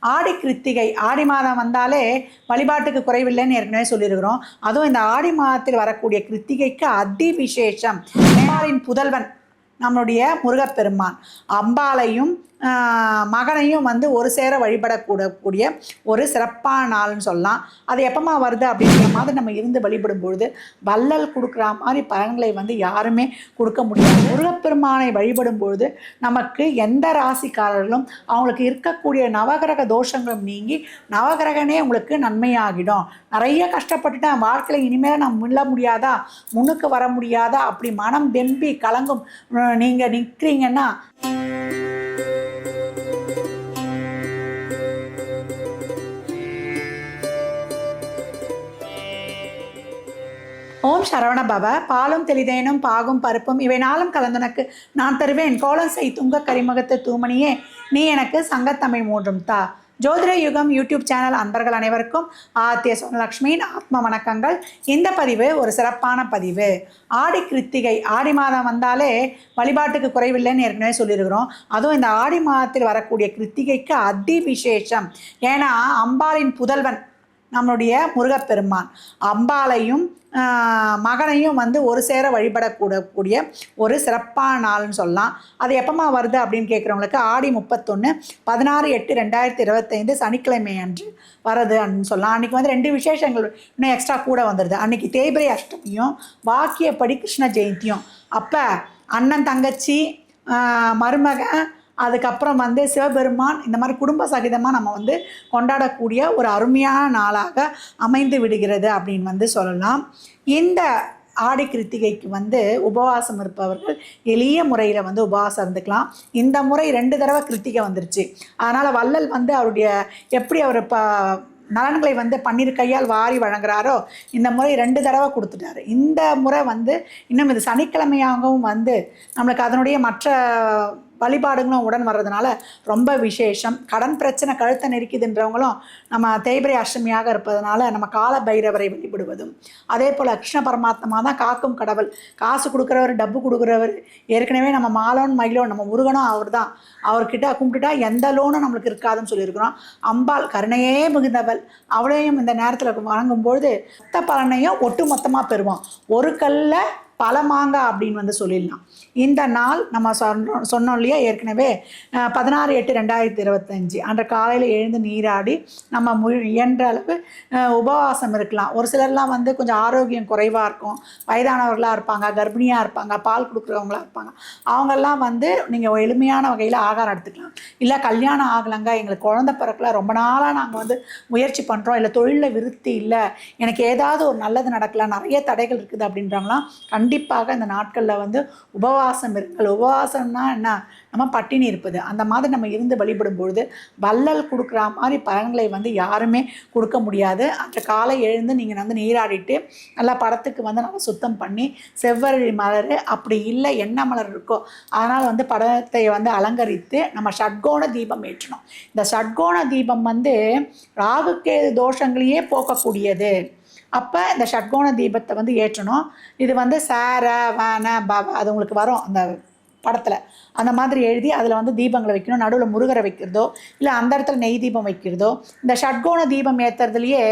ஆடி கிருத்திகை ஆடி மாதம் வந்தாலே வழிபாட்டுக்கு குறைவில்லைன்னு ஏற்கனவே சொல்லியிருக்கிறோம். அதுவும் இந்த ஆடி மாதத்தில் வரக்கூடிய கிருத்திகைக்கு அதி விசேஷம் புதல்வன். நம்மளுடைய முருகப்பெருமான். அம்பாளையும் மகனையும் வந்து ஒரு சேர வழிபடக்கூடக்கூடிய ஒரு சிறப்பான நாள்னு சொல்லலாம். அது எப்பமா வருது அப்படிங்கிற மாதிரி நம்ம இருந்து வழிபடும் பொழுது வள்ளல் கொடுக்குற மாதிரி பலன்களை வந்து யாருமே கொடுக்க முடியாது. முருகப்பெருமானை வழிபடும் பொழுது நமக்கு எந்த ராசிக்காரர்களும் அவங்களுக்கு இருக்கக்கூடிய நவகிரக தோஷங்களும் நீங்கி நவகிரகனே உங்களுக்கு நன்மையாகிடும். நிறைய கஷ்டப்பட்டுட்டேன் வாழ்க்கையில் இனிமேல் நான் முள்ள முடியாதா? முன்னுக்கு வர முடியாதா? அப்படி மனம் வெம்பி கலங்கும் நீங்கள் நிற்கிறீங்கன்னா ஓம் சரவண பவ. பாலும் தெளிதேனும் பாகும் பருப்பும் இவை நாளும் கலந்தனக்கு நான் தருவேன். கோலம் செய் துங்க கரிமுகத்து தூமணியே நீ எனக்கு சங்கத்தமிழ் மூன்றும் தா. ஜோதிட யுகம் யூடியூப் சேனல் அன்பர்கள் அனைவருக்கும் ஆத்திய சுவனலக்ஷ்மியின் ஆத்ம வணக்கங்கள். இந்த பதிவு ஒரு சிறப்பான பதிவு. ஆடி கிருத்திகை ஆடி மாதம் வந்தாலே வழிபாட்டுக்கு குறைவில்லைன்னு ஏற்கனவே சொல்லியிருக்கிறோம். அதுவும் இந்த ஆடி மாதத்தில் வரக்கூடிய கிருத்திகைக்கு அதி விசேஷம் ஏன்னா அம்பாளின் புதல்வன் நம்மளுடைய முருகப்பெருமான். அம்பாளையும் மகனையும் வந்து ஒரு சேர வழிபடக்கூடக்கூடிய ஒரு சிறப்பான நாள்னு சொல்லலாம். அது எப்பமா வருது அப்படின்னு கேட்குறவங்களுக்கு ஆடி முப்பத்தொன்று பதினாறு எட்டு ரெண்டாயிரத்தி இருபத்தைந்து சனிக்கிழமை அன்று வருது அப்படின்னு சொல்லலாம். அன்றைக்கி வந்து ரெண்டு விசேஷங்கள் இன்னும் எக்ஸ்ட்ரா கூட வந்துடுது அன்றைக்கி தேய்பிரை அஷ்டமியும் வாக்கியப்படி கிருஷ்ண ஜெயந்தியும். அப்போ அண்ணன் தங்கச்சி மருமகன் அதுக்கப்புறம் வந்து சிவபெருமான் இந்த மாதிரி குடும்ப சகிதமாக நம்ம வந்து கொண்டாடக்கூடிய ஒரு அருமையான நாளாக அமைந்து விடுகிறது அப்படின்னு வந்து சொல்லலாம். இந்த ஆடி கிருத்திகைக்கு வந்து உபவாசம் இருப்பவர்கள் எளிய முறையில் வந்து உபவாசம் இருந்துக்கலாம். இந்த முறை ரெண்டு தடவை கிருத்திகை வந்துருச்சு. அதனால் வள்ளல் வந்து அவருடைய எப்படி அவர் ப நலன்களை வந்து பன்னீர் கையால் வாரி வழங்குறாரோ இந்த முறை ரெண்டு தடவை கொடுத்துட்டாரு. இந்த முறை வந்து இன்னும் இது சனிக்கிழமையாகவும் வந்து நம்மளுக்கு அதனுடைய மற்ற வழிபாடுகளும் உடன் வர்றதுனால ரொம்ப விசேஷம். கடன் பிரச்சனை கழுத்தை நெருக்கிதுன்றவங்களும் நம்ம தேய்பிரை அஷ்டமியாக இருப்பதனால நம்ம கால பைரவரை வழிபடுவதும். அதே போல் கிருஷ்ண பரமாத்மா தான் காக்கும் கடவுள். காசு கொடுக்குறவர் டப்பு கொடுக்குறவர். ஏற்கனவே நம்ம மாலோன் மயிலோன் நம்ம முருகனும் அவர் தான். அவர்கிட்ட கும்பிட்டுட்டா எந்த லோனும் நம்மளுக்கு இருக்காதுன்னு சொல்லியிருக்கிறோம். அம்பாள் கருணையே மிகுந்தவள். அவளையும் இந்த நேரத்தில் வணங்கும்பொழுது மொத்த பலனையும் ஒட்டு மொத்தமாக பெறுவோம் ஒரு கல்லில் பல மாங்காய் அப்படின்னு வந்து சொல்லிடலாம். இந்த நாள் நம்ம சொன்னோம் சொன்னோம் இல்லையா? ஏற்கனவே பதினாறு எட்டு ரெண்டாயிரத்தி இருபத்தஞ்சி அன்ற காலையில் எழுந்து நீராடி நம்ம மு இயன்ற அளவு உபவாசம் இருக்கலாம். ஒரு சிலர்லாம் வந்து கொஞ்சம் ஆரோக்கியம் குறைவாக இருக்கும். வயதானவர்களாக இருப்பாங்க கர்ப்பிணியாக இருப்பாங்க பால் கொடுக்குறவங்களா இருப்பாங்க. அவங்கெல்லாம் வந்து நீங்கள் எளிமையான வகையில் ஆகாரம் எடுத்துக்கலாம். இல்லை கல்யாணம் ஆகலைங்க எங்களுக்கு குழந்த பிறக்கல ரொம்ப நாளாக நாங்கள் வந்து முயற்சி பண்ணுறோம் இல்லை தொழிலில் விருத்தி இல்லை எனக்கு ஏதாவது ஒரு நல்லது நடக்கல நிறைய தடைகள் இருக்குது அப்படின்றவங்களாம் கண்டிப்பாக கண்டிப்பாக இந்த நாட்களில் வந்து உபவாசம் இருங்கள் உபவாசம்னா என்ன? நம்ம பட்டினி இருப்பது. அந்த மாதிரி நம்ம இருந்து வழிபடும் பொழுது வள்ளல் கொடுக்குற மாதிரி பலன்களை வந்து யாருமே கொடுக்க முடியாது. அந்த காலை எழுந்து நீங்கள் வந்து நீராடிட்டு நல்லா படத்துக்கு வந்து நல்லா சுத்தம் பண்ணி செவ்வரளி மலர். அப்படி இல்லை என்ன மலர் இருக்கோ அதனால் வந்து படத்தை வந்து அலங்கரித்து நம்ம ஷட்கோண தீபம் ஏற்றணும். இந்த ஷட்கோண தீபம் வந்து ராகுக்கே தோஷங்களையே போக்கக்கூடியது. அப்போ இந்த ஷட்கோண தீபத்தை வந்து ஏற்றணும். இது வந்து சார வன பவ அது உங்களுக்கு வரும் அந்த படத்தில். அந்த மாதிரி எழுதி அதில் வந்து தீபங்களை வைக்கணும். நடுவில் முருகரை வைக்கிறதோ இல்லை அந்த இடத்துல நெய் தீபம் வைக்கிறதோ இந்த ஷட்கோண தீபம் ஏற்றுறதுலையே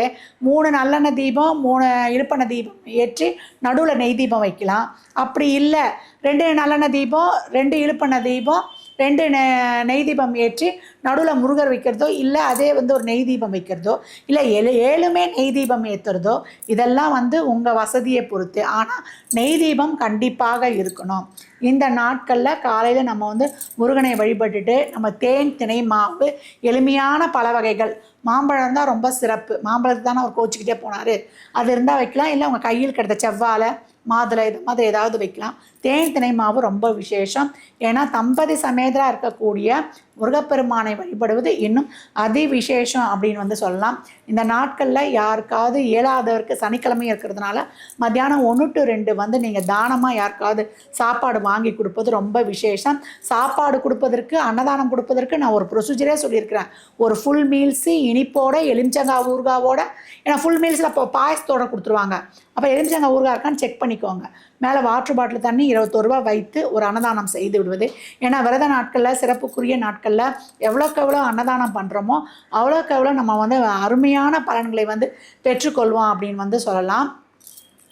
மூணு நல்லெண்ணெய் தீபம் மூணு இழுப்பெண்ணெய் தீபம் ஏற்றி நடுவில் நெய் தீபம் வைக்கலாம். அப்படி இல்லை ரெண்டு நல்லெண்ணெய் தீபம் ரெண்டு இழுப்பெண்ணெய் தீபம் ரெண்டு நெ- நெய் தீபம் ஏற்றி நடுவில் முருகர் வைக்கிறதோ இல்லை அதே வந்து ஒரு நெய் தீபம் வைக்கிறதோ இல்லை ஏழு ஏழுமே நெய் தீபம் ஏற்றுறதோ இதெல்லாம் வந்து உங்கள் வசதியை பொறுத்து. ஆனால் நெய் தீபம் கண்டிப்பாக இருக்கணும். இந்த நாட்களில் காலையில் நம்ம வந்து முருகனை வழிபட்டுட்டு நம்ம தேன் திணை மாவு எளிமையான பல வகைகள். மாம்பழம் தான் ரொம்ப சிறப்பு. மாம்பழத்தை தானே அவர் கோச்சிக்கிட்டே போனார். அது இருந்தால் வைக்கலாம். இல்லை உங்கள் கையில் கிடைத்த செவ்வாழை மாதுளை இது மாதிரி ஏதாவது வைக்கலாம். தேன் தினை மாவு ரொம்ப விசேஷம். ஏன்னா தம்பதி சமேதராக இருக்கக்கூடிய முருகப்பெருமானை வழிபடுவது இன்னும் அதி விசேஷம் அப்படின்னு வந்து சொல்லலாம். இந்த நாட்களில் யாருக்காவது இயலாதவருக்கு சனிக்கிழமை இருக்கிறதுனால மத்தியானம் ஒன்று டு ரெண்டு வந்து நீங்கள் தானமாக யாருக்காவது சாப்பாடு வாங்கி கொடுப்பது ரொம்ப விசேஷம். சாப்பாடு கொடுப்பதற்கு அன்னதானம் கொடுப்பதற்கு நான் ஒரு ப்ரொசீஜரே சொல்லியிருக்கிறேன். ஒரு ஃபுல் மீல்ஸு இனிப்போட எலுமிச்சங்காய் ஊர்காவோட ஏன்னா ஃபுல் மீல்ஸில் இப்போ பாயசத்தோடு கொடுத்துருவாங்க. அப்போ எலுமிச்சங்காய் ஊர்கா இருக்கான்னு செக் பண்ணிக்கோங்க. மேலே வாட்டர் பாட்டில் தண்ணி இருபத்தோரு ரூபா வைத்து ஒரு அன்னதானம் செய்து விடுவது. ஏன்னா விரத நாட்களில் சிறப்புக்குரிய நாட்களில் எவ்வளோக்கு எவ்வளோ அன்னதானம் பண்ணுறோமோ அவ்வளோக்கு எவ்வளோ நம்ம வந்து அருமையான பலன்களை வந்து பெற்றுக்கொள்வோம் அப்படின்னு வந்து சொல்லலாம்.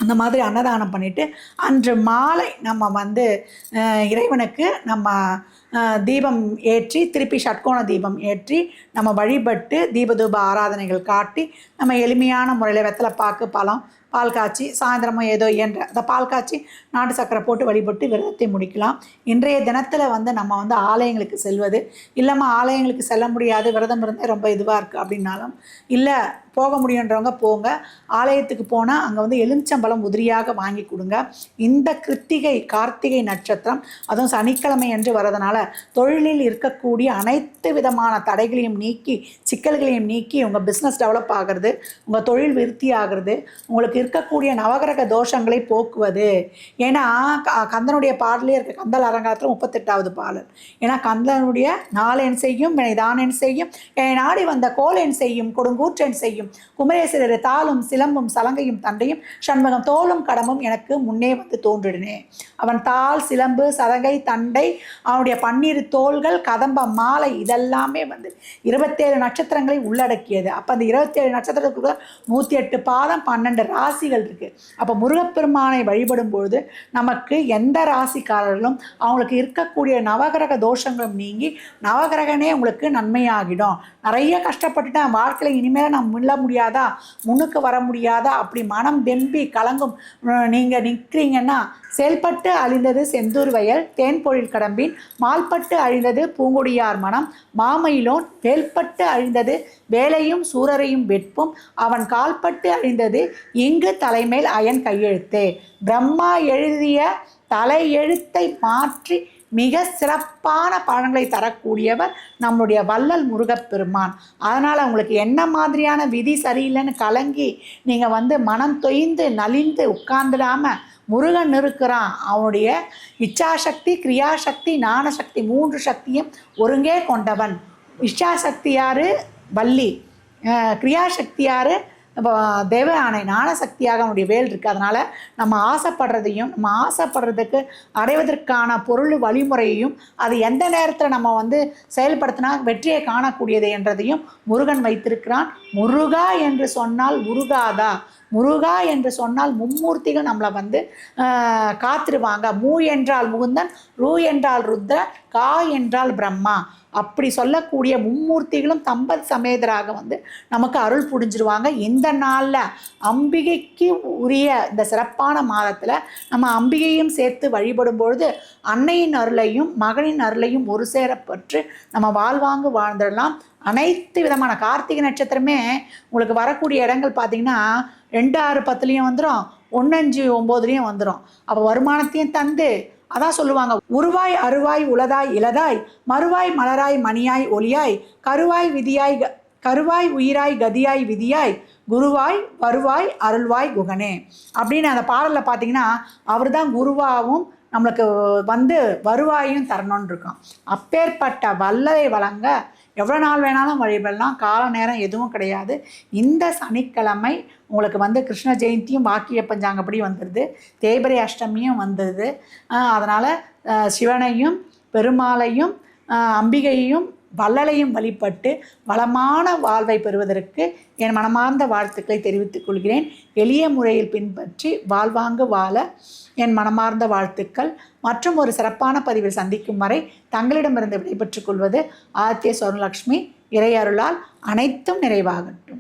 அந்த மாதிரி அன்னதானம் பண்ணிவிட்டு அன்று மாலை நம்ம வந்து இறைவனுக்கு நம்ம தீபம் ஏற்றி திருப்பி ஷட்கோண தீபம் ஏற்றி நம்ம வழிபட்டு தீபதூப ஆராதனைகள் காட்டி நம்ம எளிமையான முறையில் வெத்தலை பாக்கு பழம் பால் காய்ச்சி சாயந்தரமும் ஏதோ இயன்ற அந்த பால் காய்ச்சி நாட்டு சக்கரை போட்டு வழிபட்டு விரதத்தை முடிக்கலாம். இன்றைய தினத்தில் வந்து நம்ம வந்து ஆலயங்களுக்கு செல்வது. இல்லைம்மா ஆலயங்களுக்கு செல்ல முடியாது விரதம் இருந்தே ரொம்ப இதுவாக இருக்குது அப்படின்னாலும் இல்லை போக முடியுன்றவங்க போங்க. ஆலயத்துக்கு போனால் அங்கே வந்து எலுமிச்சம்பழம் உதிரியாக வாங்கி கொடுங்க. இந்த கிருத்திகை கார்த்திகை நட்சத்திரம் அதுவும் சனிக்கிழமை என்று வரதுனால தொழிலில் இருக்கக்கூடிய அனைத்து விதமான தடைகளையும் நீக்கி சிக்கல்களையும் நீக்கி உங்கள் பிஸ்னஸ் டெவலப் ஆகிறது உங்கள் தொழில் விருத்தி ஆகிறது உங்களுக்கு இருக்கக்கூடிய நவகிரக தோஷங்களை போக்குவது. ஏன்னா க- கந்தனுடைய பாடலே இருக்க. கந்தல் அரங்காரத்தில் முப்பத்தெட்டாவது பாடல். ஏன்னா கந்தனுடைய நாளென் செய்யும் வினைதானென் செய்யும். என் நாடி வந்த கோலென் செய்யும் கொடுங்கூற்றென் செய்யும். குமரேசரர் தாளும் சிலம்பும் சலங்கையும் தண்டையும் சண்முகம் தோளும் கடமும் எனக்கு முன்னே வந்து தோன்றிடுனே. அவன் தாள் சிலம்பு சலங்கை தண்டை அவனுடைய பன்னிரு தோள்கள் கதம்ப மாலை இதெல்லாமே வந்து இருபத்தேழு நட்சத்திரங்களை உள்ளடக்கியது. அப்போ அந்த இருபத்தேழு நட்சத்திரத்துக்கு நூற்றி எட்டு பாதம் பன்னெண்டு ராசிகள் இருக்குது அப்போ முருகப்பெருமானை வழிபடும் பொழுது நமக்கு எந்த ராசிக்காரர்களும் அவங்களுக்கு இருக்கக்கூடிய நவகிரக தோஷங்களும் நீங்கி நவகிரகனே உங்களுக்கு நன்மையாகிடும். நிறைய கஷ்டப்பட்டுட்டேன் வாழ்க்கையில் இனிமேல் நான் முடியாதா? முன்னுக்கு வர முடியாதா? அப்படி மனம் வெம்பி கலங்கும் நீங்கள் நிற்கிறீங்கன்னா செயல்பட்டு அழிந்தது செந்தூர் வயல் தேன்பொழில் கடம்பின் மால்பட்டு அழிந்தது பூங்குடியார் மனம் மாமயிலோன் வேல்பட்டு அழிந்தது வேலையும் சூரரையும் வெட்பும் அவன் கால்பட்டு அழிந்தது இங்கு தலைமேல் அயன் கையெழுத்து. பிரம்மா எழுதிய தலையெழுத்தை மாற்றி மிக சிறப்பான பலன்களை தரக்கூடியவர் நம்மளுடைய வள்ளல் முருகப்பெருமான். அதனால் உங்களுக்கு என்ன மாதிரியான விதி சரியில்லைன்னு கலங்கி நீங்கள் வந்து மனம் தொய்ந்து நலிந்து உட்கார்ந்துடாமல் முருகன் இருக்கிறான் அவனுடைய இச்சாசக்தி கிரியாசக்தி ஞானசக்தி மூன்று சக்தியும் ஒருங்கே கொண்டவன். இச்சாசக்தி யாரு? வள்ளி. கிரியாசக்தி யாரு? இப்போ தேவ ஆணை ஞானசக்தியாக அவனுடைய வேல் இருக்குது அதனால் நம்ம ஆசைப்படுறதையும் நம்ம ஆசைப்படுறதுக்கு அடைவதற்கான பொருள் வழிமுறையையும் அது எந்த நேரத்தில் நம்ம வந்து செயல்படுத்தினா வெற்றியை காணக்கூடியது என்றதையும் முருகன் வைத்திருக்கிறான். முருகா என்று சொன்னால் முருகாதா முருகா என்று சொன்னால் மும்மூர்த்திகள் நம்மளை வந்து ஆஹ், காத்திருவாங்க. மூ என்றால் முகுந்தன் ரூ என்றால் ருத்ர கா என்றால் பிரம்மா. அப்படி சொல்லக்கூடிய மும்மூர்த்திகளும் தம்பத் சமேதராக வந்து நமக்கு அருள் புரிஞ்சிருவாங்க. இந்த நாளில் அம்பிகைக்கு உரிய இந்த சிறப்பான மாதத்தில் நம்ம அம்பிகையும் சேர்த்து வழிபடும் பொழுது அன்னையின் அருளையும் மகனின் அருளையும் ஒரு சேர பெற்று நம்ம வாழ்வாங்கு வாழ்ந்துடலாம். அனைத்து விதமான கார்த்திகை நட்சத்திரமே உங்களுக்கு வரக்கூடிய இடங்கள் பார்த்தீங்கன்னா ரெண்டு ஆறு பத்துலேயும் வந்துடும் ஒன்று அஞ்சு ஒம்போதுலேயும் வந்துடும் அப்போ வருமானத்தையும் தந்து அதான் சொல்லுவாங்க உருவாய் அருவாய் உளதாய் இளதாய் மறுவாய் மலராய் மணியாய் ஒளியாய் கருவாய் விதியாய் க- கருவாய் உயிராய் கதியாய் விதியாய் குருவாய் வருவாய் அருள்வாய் குகனே. அப்படின்னு அந்த பாடலில் பார்த்தீங்கன்னா அவர் தான் குருவாவும் நம்மளுக்கு வந்து வருவாயும் தரணும்னு இருக்கும். அப்பேற்பட்ட வல்லதை வழங்க எவ்வளோ நாள் வேணாலும் வழிபடலாம். கால நேரம் எதுவும் கிடையாது. இந்த சனிக்கிழமை உங்களுக்கு வந்து கிருஷ்ண ஜெயந்தியும் வாக்கிய பஞ்சாங்கப்படி வந்துடுது தேய்பிரை அஷ்டமியும் வந்துடுது அதனால் சிவனையும் பெருமாளையும் அம்பிகையும் அம்பிகையையும் வள்ளலையும் வழிபட்டு வளமான வாழ்வை பெறுவதற்கு என் மனமார்ந்த வாழ்த்துக்களை தெரிவித்துக் கொள்கிறேன். எளிய முறையில் பின்பற்றி வாழ்வாங்கு வாழ என் மனமார்ந்த வாழ்த்துக்கள். மற்றும் ஒரு சிறப்பான பதிவில் சந்திக்கும் வரை தங்களிடமிருந்து விடைபெற்றுக் கொள்வது ஆதித்ய சொர்ணலக்ஷ்மி இறையருளால் அனைத்தும் நிறைவாகட்டும்.